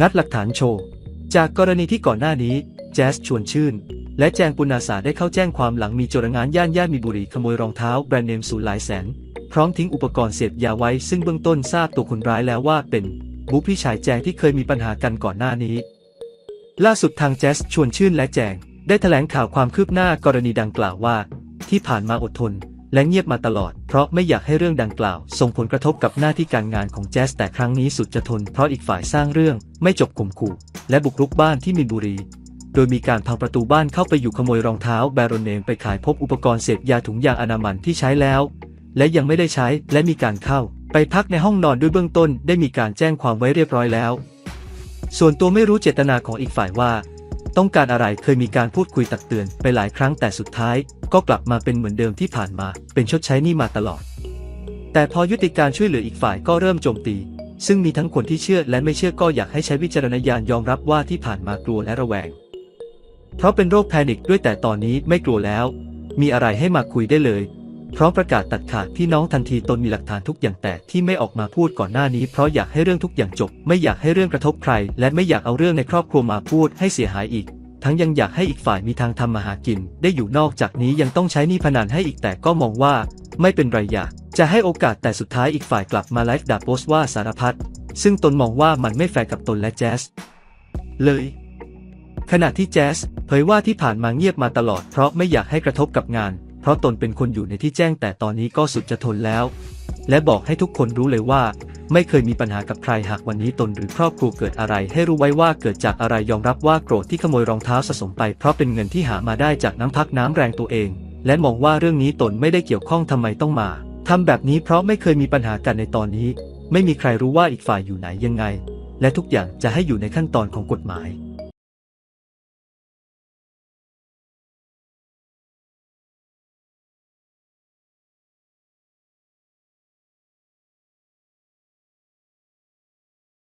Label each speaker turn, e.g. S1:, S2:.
S1: งัดหลักฐานโชว์ จากกรณีที่ก่อนหน้านี้ แจ๊สชวนชื่น และแจงปุณาสาได้เข้าแจ้งความหลังมีโจรงานย่านย่านมีบุรีขโมยรองเท้าแบรนด์เนมสูญหลายแสน พร้อมทิ้งอุปกรณ์เสพยาไว้ ซึ่งเบื้องต้นทราบตัวคนร้ายแล้วว่าเป็นบุ๊พี่ชายแจงที่เคยมีปัญหากันก่อนหน้านี้ ล่าสุดทางแจ๊สชวนชื่นและแจง ได้แถลงข่าวความคืบหน้ากรณีดังกล่าวว่า ที่ผ่านมาอดทน และเงียบมาตลอด เพราะไม่อยากให้เรื่องดังกล่าว ส่งผลกระทบกับหน้าที่การงานของแจ๊สแต่ครั้งนี้สุดจะทน เพราะอีกฝ่ายสร้างเรื่องไม่จบข่มขู่ และบุกรุกบ้านที่มีนบุรี โดยมีการพังประตูบ้านเข้าไปอยู่ขโมยรองเท้าแบรนด์เนมไปขายพบอุปกรณ์เสพยาถุงยางอนามัยที่ใช้แล้ว และยังไม่ได้ใช้และมีการเข้า ไปพักในห้องนอนด้วยเบื้องต้น ได้มีการแจ้งความไว้เรียบร้อยแล้ว ส่วนตัวไม่รู้เจตนาของอีกฝ่ายว่า ต้องการอะไรเคยมีการพูดคุยตักเตือนไปหลายครั้งแต่สุดท้าย ก็กลับมาเป็นเหมือนเดิมที่ผ่านมา เป็นชดใช้หนี้มาตลอด แต่พอยุติการช่วยเหลืออีกฝ่ายก็เริ่มโจมตี ซึ่งมีทั้งคนที่เชื่อและไม่เชื่อก็อยากให้ใช้วิจารณญาณยอมรับว่าที่ผ่านมากลัวและระแวง เพราะเป็นโรคแพนิคด้วยแต่ตอนนี้ไม่กลัวแล้ว มีอะไรให้มาคุยได้เลย พร้อมประกาศตัดขาดพี่น้องทันทีตนมีหลักฐานทุกอย่างแต่ที่ไม่ออกมาพูดก่อนหน้านี้เพราะอยากให้เรื่องทุกอย่างจบ ไม่อยากให้เรื่องกระทบใคร และไม่อยากเอาเรื่องในครอบครัวมาพูดให้เสียหายอีก ทั้งยังอยากให้อีกฝ่ายมีทางทำมาหากิน ได้อยู่นอกจากนี้ยังต้องใช้หนี้พนันให้อีกแต่ก็มองว่า ไม่เป็นไรอยากจะให้โอกาสแต่สุดท้ายอีกฝ่ายกลับมาไลฟ์ด่าโพสต์ว่าสารพัดซึ่งตนมองว่ามันไม่แฟร์กับตนและแจ๊สเลยขณะที่แจ๊สเผยว่าที่ผ่านมาเงียบมาตลอดเพราะไม่อยากให้กระทบกับงาน ราะตนเป็นคนอยู่ในที่แจ้งแต่ตอนนี้ก็สุดจะทนแล้ว และบอกให้ทุกคนรู้เลยว่า ไม่เคยมีปัญหากับใครหากวันนี้ตนหรือครอบครัวเกิดอะไร ให้รู้ไว้ว่าเกิดจากอะไรยอมรับว่าโกรธที่ขโมยรองเท้าสะสมไป เพราะเป็นเงินที่หามาได้จากน้ำพักน้ำแรงตัวเอง และมองว่าเรื่องนี้ตนไม่ได้เกี่ยวข้องทำไมต้องมาทำแบบนี้เพราะไม่เคยมีปัญหากันในตอนนี้ ไม่มีใครรู้ว่าอีกฝ่ายอยู่ไหนยังไง และทุกอย่างจะให้อยู่ในขั้นตอนของกฎหมาย